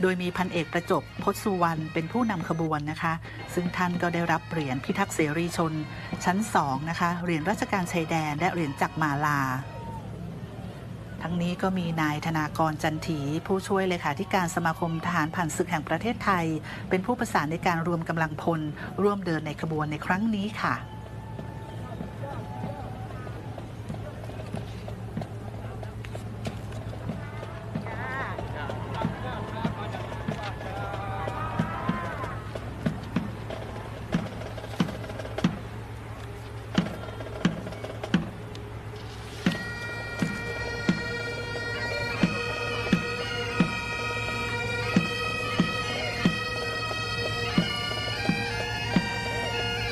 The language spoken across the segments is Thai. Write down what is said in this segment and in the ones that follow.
โดยมีพันเอกประจบพศสุวรรณเป็นผู้นำขบวนนะคะ ซึ่งท่านก็ได้รับเหรียญพิทักษ์เสรีชน ชั้น2นะคะเหรียญราชการชายแดนและเหรียญจักรมาลา ทั้งนี้ก็มีนายธนากรจันถีผู้ช่วยเลขาธิการสมาคมทหารผ่านศึกแห่งประเทศไทย เป็นผู้ประสานในการรวมกำลังพล ร่วมเดินในขบวนในครั้งนี้ค่ะ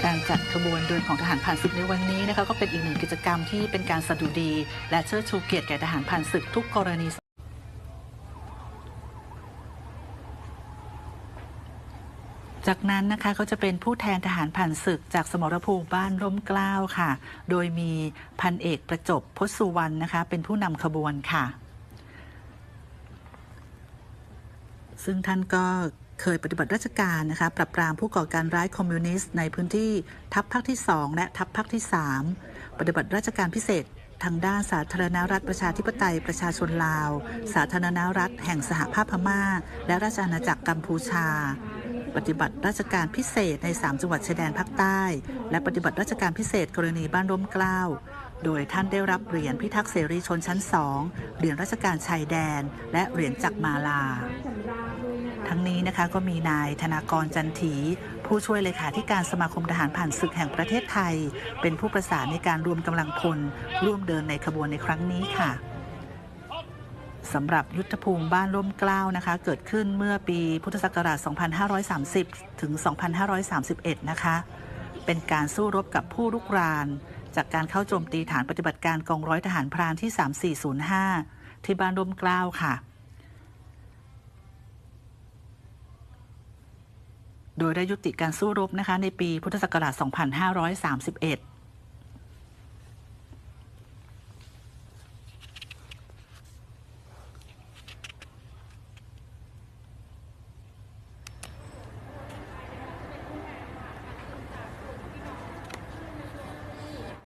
การจัดขบวนเดินของทหารผ่านศึกในวันนี้นะคะก็เป็นอีกหนึ่งกิจกรรมที่เป็นการสดุดี และเชิดชูเกียรติแก่ทหารผ่านศึกทุกกรณีจากนั้นนะคะก็จะเป็นผู้แทนทหารผ่านศึกจากสมรภูมิบ้านร่มเกล้าค่ะ โดยมีพันเอกประจบพศสุวรรณนะคะ เป็นผู้นำขบวนค่ะ ซึ่งท่านก็ เคยปฏิบัติราชการนะคะปรับปรามผู้ก่อการร้ายคอมมิวนิสต์ในพื้นที่ทัพภาคที่ 2 และทัพภาคที่ 3 ปฏิบัติราชการพิเศษทางด้านสาธารณรัฐประชาธิปไตยประชาชนลาว สาธารณรัฐแห่งสหภาพพม่า และราชอาณาจักรกัมพูชา ปฏิบัติราชการพิเศษใน 3 จังหวัดชายแดนภาคใต้ และปฏิบัติราชการพิเศษกรณีบ้านร่มเกล้า โดยท่านได้รับเหรียญพิทักษ์เสรีชนชั้น 2 เหรียญราชการชายแดน และเหรียญจักรมาลา ทั้งนี้นะคะก็มีนายธนากรจันถีผู้ช่วยเลขาธิการสมาคมทหารผ่านศึกแห่งประเทศไทย เป็นผู้ประสานในการรวมกำลังพลร่วมเดินในขบวนในครั้งนี้ค่ะสำหรับยุทธภูมิบ้านร่มเกล้านะคะ เกิดขึ้นเมื่อปีพุทธศักราช 2530 ถึง 2531 นะคะ เป็นการสู้รบกับผู้รุกราน จากการเข้าโจมตีฐานปฏิบัติการกองร้อยทหารพรานที่ 3405 ที่บ้านร่มเกล้าค่ะ โดยได้ยุติการสู้รบนะคะในปีพุทธศักราช 2531